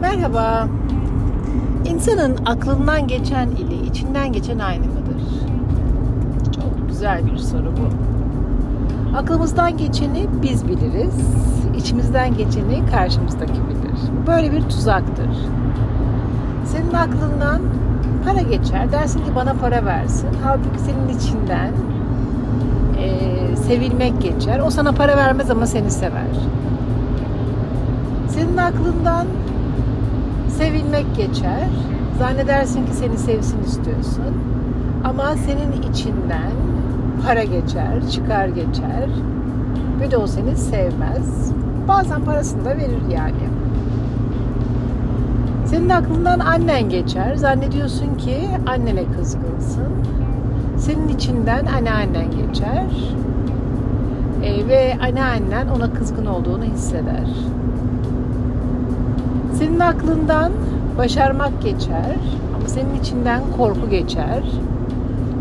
Merhaba. İnsanın aklından geçen ile içinden geçen aynı mıdır? Çok güzel bir soru bu. Aklımızdan geçeni biz biliriz. İçimizden geçeni karşımızdaki bilir. Böyle bir tuzaktır. Senin aklından para geçer. Dersin ki bana para versin. Halbuki senin içinden eee, sevilmek geçer. O sana para vermez ama seni sever. Senin aklından sevilmek geçer. Zannedersin ki seni sevsin istiyorsun. Ama senin içinden para geçer, çıkar geçer. Ve de o seni sevmez. Bazen parasını da verir yani. Senin aklından annen geçer. Zannediyorsun ki annene kızgınsın. Senin içinden anneannen geçer. Ve anneannen ona kızgın olduğunu hisseder. Senin aklından başarmak geçer ama senin içinden korku geçer.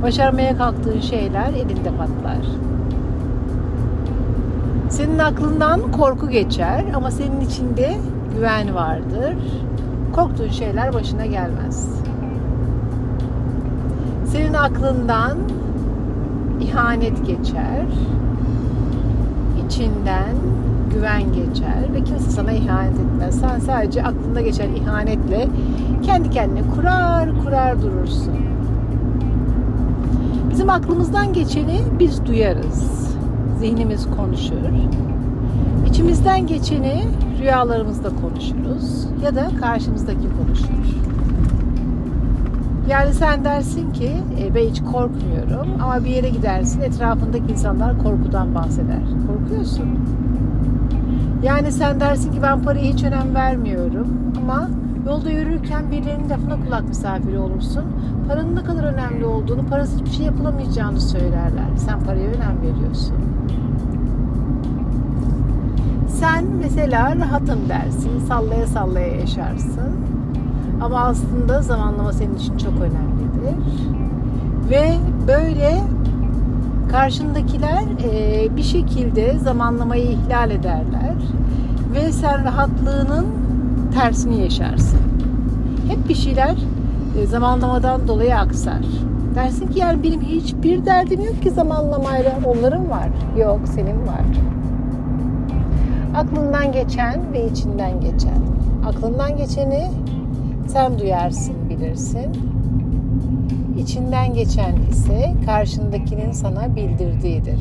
Başarmaya kalktığın şeyler elinde patlar. Senin aklından korku geçer ama senin içinde güven vardır. Korktuğun şeyler başına gelmez. Senin aklından ihanet geçer. İçinden güven geçer ve kimse sana ihanet etmez. Sen sadece aklında geçen ihanetle kendi kendine kurar kurar durursun. Bizim aklımızdan geçeni biz duyarız. Zihnimiz konuşur. İçimizden geçeni rüyalarımızda konuşuruz ya da karşımızdaki konuşur. Yani sen dersin ki e, ben hiç korkmuyorum ama bir yere gidersin etrafındaki insanlar korkudan bahseder. Korkuyorsun. Yani sen dersin ki ben paraya hiç önem vermiyorum ama yolda yürürken birilerinin lafına kulak misafiri olursun. Paranın ne kadar önemli olduğunu, parasız hiçbir şey yapılamayacağını söylerler. Sen paraya önem veriyorsun. Sen mesela rahatım dersin, sallaya sallaya yaşarsın. Ama aslında zamanlama senin için çok önemlidir. Ve böyle karşındakiler e, bir şekilde zamanlamayı ihlal ederler ve sen rahatlığının tersini yaşarsın. Hep bir şeyler e, zamanlamadan dolayı aksar. Dersin ki yani benim hiçbir derdim yok ki zamanlamayla. Onların var. Yok senin var. Aklından geçen ve içinden geçen. Aklından geçeni sen duyarsın, bilirsin. İçinden geçen ise karşındakinin sana bildirdiğidir.